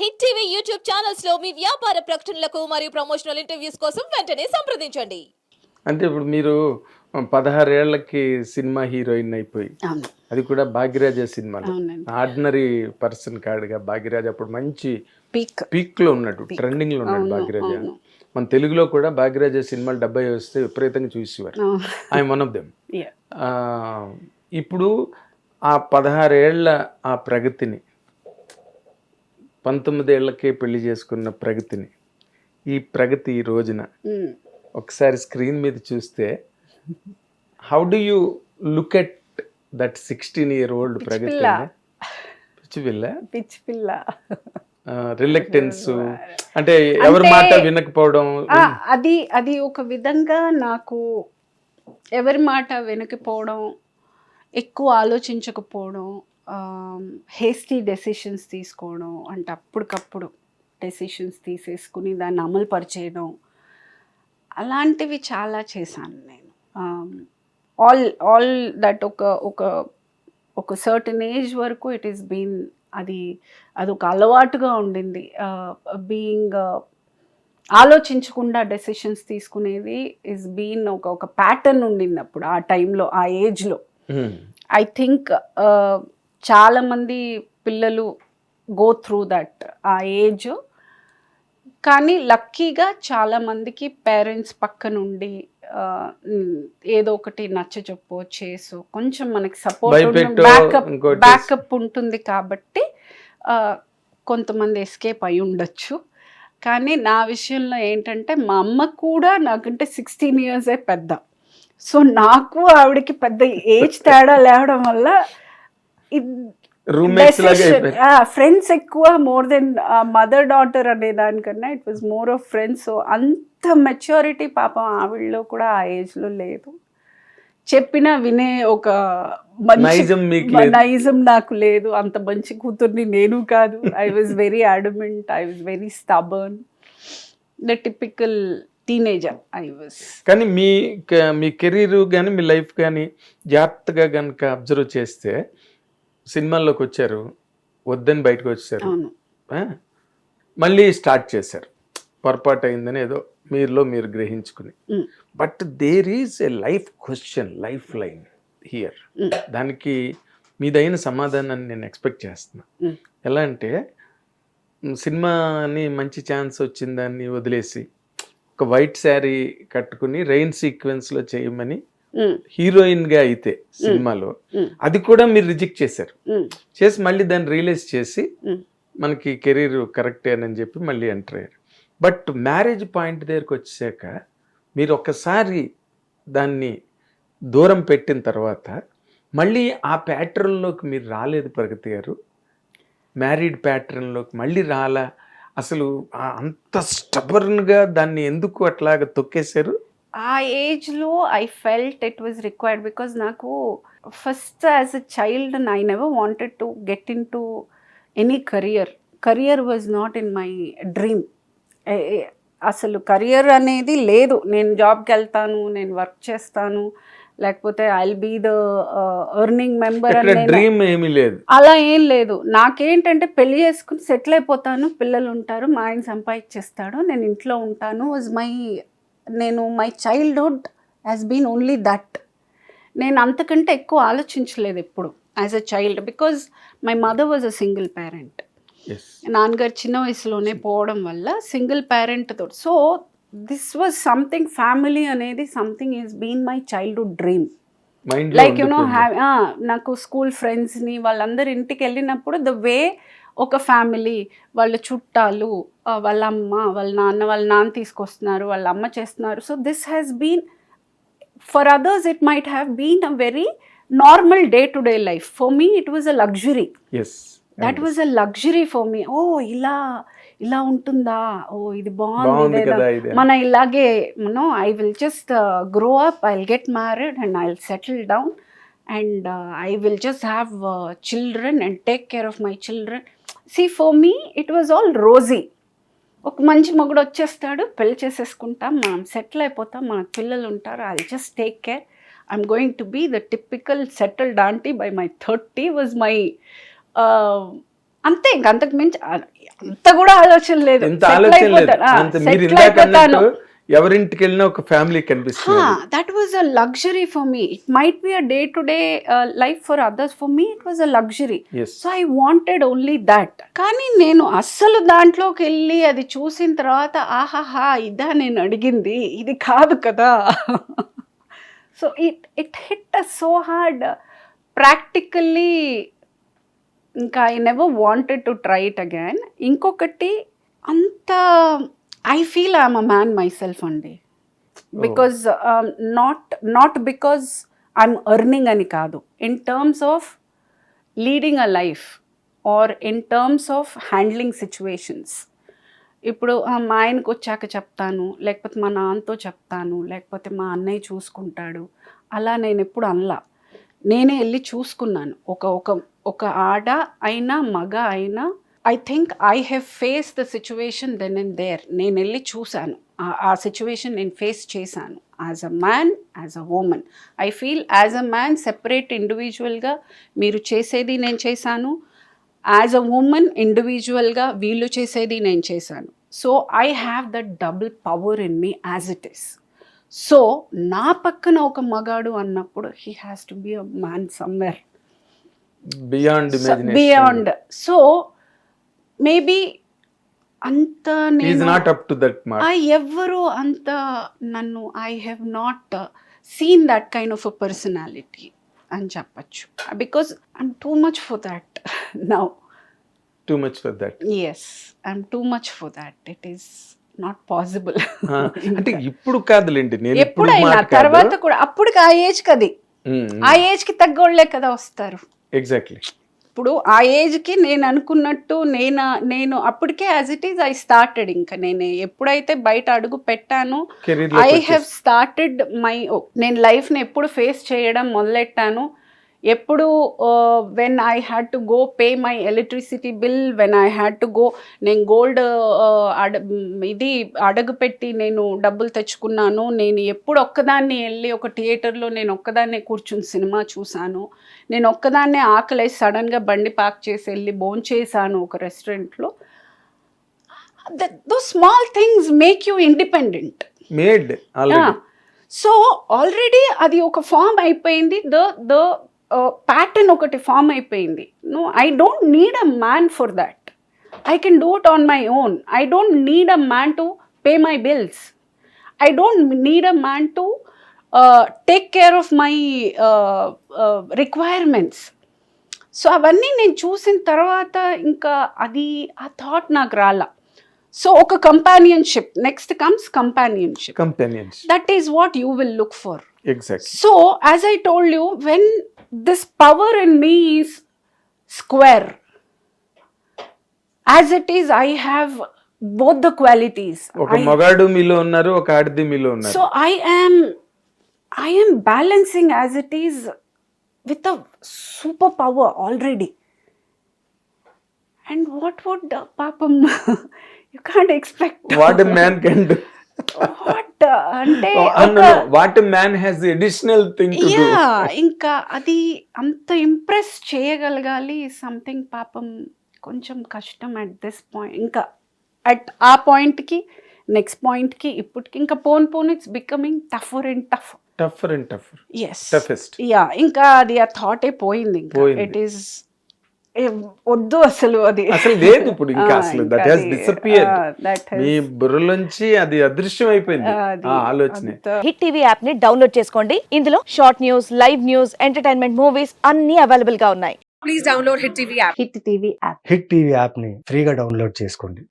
Hit TV YouTube ఛానల్స్లో మీ వ్యాపార ప్రకటనలకు మరియు ప్రమోషనల్ ఇంటర్వ్యూస్ కోసం వెంటనే సంప్రదించండి. అంటే ఇప్పుడు మీరు పదహారేళ్ళకి సినిమా హీరోయిన్ అయిపోయి అది కూడా భాగ్యరాజ సినిమాలో. అవునండి. ఆర్డినరీ పర్సన్ కాడుగా భాగ్యరాజ్ అప్పుడు మంచి పీక్ పీక్లో ఉన్నాడు ట్రెండింగ్లో ఉన్నాడు భాగ్యరాజ. మన తెలుగులో కూడా భాగ్యరాజ సినిమాలు డెబ్బై వస్తే విపరీతంగా చూసేవారు. I one of them. ఇప్పుడు ఆ పదహారేళ్ళ ఆ ప్రగతిని పంతొమ్మిదేళ్ళకే పెళ్ళి చేసుకున్న ప్రగతిని ఈ ప్రగతి ఈ రోజున. ఒకసారి స్క్రీన్ మీద చూస్తే how do you look at that sixteen year old Pragathi. పిచ్చి పిల్ల? పిచ్చి పిల్ల. రిలక్టెన్స్ అంటే ఎవరి మాట వినకపోవడం? అది అది ఒక విధంగా నాకు ఎవరి మాట వెనకపోవడం ఎక్కువ ఆలోచించకపోవడం హేస్టీ డెసిషన్స్ తీసుకోవడం అంటే అప్పటికప్పుడు డెసిషన్స్ తీసేసుకుని దాన్ని అమలు పరిచేయడం అలాంటివి చాలా చేశాను నేను. ఆల్ ఆల్ దట్ ఒక ఒక ఒక సర్టన్ ఏజ్ వరకు ఇట్ ఈస్ బీన్ అది అది ఒక అలవాటుగా ఉండింది. బీయింగ్ ఆలోచించకుండా డెసిషన్స్ తీసుకునేది ఇస్ బీన్ ఒక ఒక ప్యాటర్న్ ఉండింది అప్పుడు ఆ టైంలో ఆ ఏజ్లో. Hmm. ఐ థింక్ చాలామంది పిల్లలు గో త్రూ దట్ ఆ ఏజ్ కానీ లక్కీగా చాలామందికి పేరెంట్స్ పక్క నుండి ఆ, ఉమ్, ఏదో ఒకటి నచ్చ చెప్పు చేసు కొంచెం మనకి సపోర్ట్ బ్యాకప్ బ్యాకప్ ఉంటుంది కాబట్టి కొంతమంది ఎస్కేప్ అయి ఉండొచ్చు. కానీ నా విషయంలో ఏంటంటే మా అమ్మ కూడా నాకంటే సిక్స్టీన్ ఇయర్సే పెద్ద. సో నాకు ఆవిడకి పెద్ద ఏజ్ తేడా లేవడం వల్ల ఫ్రెండ్స్ ఎక్కువ మోర్ దెన్ మదర్ డాటర్ అనే దానికన్నా it was more of friends so అంత మెచ్యూరిటీ పాపం ఆవిడలో కూడా ఆ ఏజ్లో లేదు. చెప్పినా వినే ఒక నైజం నాకు లేదు. అంత మంచి కూతుర్ని నేను కాదు. I was very adamant I was very stubborn the typical teenager I was కానీ మీ మీ కెరీర్ కానీ మీ లైఫ్ కానీ జాగ్రత్తగా కనుక అబ్జర్వ్ చేస్తే సినిమాల్లోకి వచ్చారు వద్దని బయటకు వచ్చారు? మళ్ళీ స్టార్ట్ చేశారు పొరపాటు అయిందని ఏదో మీరులో మీరు గ్రహించుకుని. But there is a life question life line here. దానికి మీదైన సమాధానాన్ని నేను ఎక్స్పెక్ట్ చేస్తున్నా. ఎలా అంటే సినిమాని మంచి ఛాన్స్ వచ్చిందాన్ని వదిలేసి ఒక వైట్ శారీ కట్టుకుని రెయిన్ సీక్వెన్స్లో చేయమని Mm, హీరోయిన్గా అయితే సినిమాలో. అది కూడా మీరు రిజెక్ట్ చేశారు. చేసి మళ్ళీ దాన్ని రియలైజ్ చేసి. మనకి కెరీర్ కరెక్టే అని చెప్పి మళ్ళీ ఎంటర్ అయ్యారు. బట్ మ్యారేజ్ పాయింట్ దగ్గరికి వచ్చాక మీరు ఒక్కసారి దాన్ని దూరం పెట్టిన తర్వాత మళ్ళీ ఆ ప్యాటర్న్లోకి మీరు రాలేదు ప్రగతి గారు. మ్యారీడ్ ప్యాటర్న్లోకి మళ్ళీ రాలా? అసలు అంత స్టబర్న్గా దాన్ని ఎందుకు అట్లాగా తొక్కేశారు? ఆ ఏజ్లో I felt it was required because నాకు first as a child I never wanted to get into any career career was not in my dream అసలు కరియర్ అనేది లేదు. నేను జాబ్కి వెళ్తాను నేను వర్క్ చేస్తాను లేకపోతే I be the earning member అని డ్రీమ్ ఏమీ లేదు. అలా ఏం లేదు. నాకేంటంటే పెళ్ళి చేసుకుని సెటిల్ అయిపోతాను పిల్లలు ఉంటారు మా ఆయన సంపాదించేస్తాడు నేను ఇంట్లో ఉంటాను వాజ్ మై నేను my childhood has been only that నేను అంతకంటే ఎక్కువ ఆలోచించలేదు ఎప్పుడు as a child because my mother was a single parent నాన్నగారు చిన్న వయసులోనే పోవడం వల్ల సింగిల్ పేరెంట్ తోటి so this was something family అనేది something is been my childhood dream like you know have నాకు స్కూల్ ఫ్రెండ్స్ని వాళ్ళందరి ఇంటికి వెళ్ళినప్పుడు ద వే ఒక ఫ్యామిలీ వాళ్ళ చుట్టాలు వాళ్ళ అమ్మ వాళ్ళ నాన్న వాళ్ళ నాన్న తీసుకొస్తున్నారు వాళ్ళ అమ్మ చేస్తున్నారు. So this has been for others it might have been a very normal day to day life for me it was a luxury that was a luxury for me ఓ ఇలా ఇలా ఉంటుందా? ఓ ఇది బాగుంది మన ఇలాగే మనం I will just grow up I get married and I will settle down and I will just have children and take care of my children see for me it was all rosy ఒక మంచి మొగుడు వచ్చేస్తాడు పెళ్ళి చేసేసుకుంటాం మనం settle అయిపోతాం మనకు పిల్లలు ఉంటారు I just take care I'm going to be the typical settled aunty by my thirty was my అంతే ఇంక అంతకు మించి అంత కూడా ఆలోచన లేదు. లేదు. అయిపోతాను. ఎవరింటికి వెళ్ళినా ఒక ఫ్యామిలీ కనిపిస్తుంది that was a luxury for me it might be a day to day life for others for me it was a luxury so I wanted only that కానీ నేను అస్సలు దాంట్లోకి వెళ్ళి అది చూసిన తర్వాత ఆహాహా ఇదా నేను అడిగింది. ఇది కాదు కదా. So it it hit a so hard practically ఇంకా I never wanted to try it again ఇంకొకటి అంత I feel I'm a man myself అండి because not not because I'm earning అని కాదు. In terms of leading a life or in terms of handling situations ఇప్పుడు మా ఆయనకు వచ్చాక చెప్తాను లేకపోతే మా నాన్నతో చెప్తాను లేకపోతే మా అన్నయ్య చూసుకుంటాడు. అలా నేను ఎప్పుడు అనలా. నేనే వెళ్ళి చూసుకున్నాను. ఒక ఒక ఒక ఆడ అయినా మగ అయినా I think I have face the situation then and there నేను వెళ్ళి చూశాను. ఆ- సిచ్యువేషన్ నేను ఫేస్ చేశాను. As a man as a woman I feel as a man separate ఇండివిజువల్గా మీరు చేసేది నేను చేశాను. యాజ్ అ ఉమెన్ ఇండివిజువల్గా వీళ్ళు చేసేది నేను చేశాను. So I have that double power in me as it is so నా పక్కన ఒక మగాడు అన్నప్పుడు he has to be a man somewhere beyond beyond so maybe అంత నాట్ అప్ టు దట్ ఎవ్వరు అంత నన్ను I have not seen that kind of a personality అని చెప్పచ్చు. Because I'm too much for that now too much for that yes I'm too much for that it is not possible అంటే ఇప్పుడు కాదులేండి నేను ఎప్పుడైనా తర్వాత కూడా అప్పటికి ఆ ఏజ్ కది. ఆ ఏజ్కి తగ్గోళ్ళే కదా వస్తారు. ఎగ్జాక్ట్లీ ఇప్పుడు ఆ ఏజ్కి నేను అనుకున్నట్టు నేను నేను అప్పటికే as it is I started ఇంకా. నేను ఎప్పుడైతే బయట అడుగు పెట్టాను ఐ హ్యావ్ స్టార్టెడ్ మై నేను లైఫ్ని ఎప్పుడు ఫేస్ చేయడం మొదలెట్టాను ఎప్పుడు when I had to go pay my electricity bill when I had to go నేను గోల్డ్ అడ ఇది అడగు పెట్టి నేను డబ్బులు తెచ్చుకున్నాను. నేను ఎప్పుడు ఒక్కదాన్ని వెళ్ళి ఒక థియేటర్లో నేను ఒక్కదాన్నే కూర్చుని సినిమా చూశాను. నేను ఒక్కదాన్నే ఆకలేసి సడన్గా బండి పార్క్ చేసి వెళ్ళి భోంచేసాను ఒక రెస్టారెంట్లో. Though small things make you independent. Made so already అది ఒక ఫామ్ అయిపోయింది. ద ద ప్యాటర్న్ ఒకటి ఫామ్ అయిపోయింది. No I don't need a man for that I can do it on my own I don't need a man to pay my bills I don't need a man to take care of my requirements so అవన్నీ నేను చూసిన తర్వాత ఇంకా అది ఆ thought నాకు రాలా. So ఒక companionship next comes companionship companions that is what you will look for. Exact so as i told you when this power in me is square as it is i have both the qualities ఒక మగాడు మీలో ఉన్నారు ఒక ఆడది మీలో ఉన్నారు so i am i am balancing as it is with a superpower already and what would uh, papam you can't expect what man can do uh, అంటే what man has additional thing yeah ఇంకా అది అంత impress చేయగలగాలి something పాపం కొంచెం కష్టం at this point ఇంకా at ఆ పాయింట్కి నెక్స్ట్ పాయింట్కి ఇప్పటికి ఇంకా పోన్ phone it's becoming tougher and tough tougher and tougher as toughest yeah ఇంకా అది ఆ థాటే పోయింది ఇంకా. ఇట్ ఈస్ వద్దు అసలు అది. అసలు లేదు ఇప్పుడు ఇంకా అసలు దట్ హాస్ has- మీ బుర్రలోంచి అది అదృశ్యం అయిపోయింది. ఆలోచనే. హిట్ టీవీ యాప్ని డౌన్లోడ్ చేసుకోండి. ఇందులో short news live news entertainment movies అన్ని అవైలబుల్గా ఉన్నాయి. Please download Hit TV app. Hit TV app hit TV యాప్ని ఫ్రీగా డౌన్లోడ్ చేసుకోండి.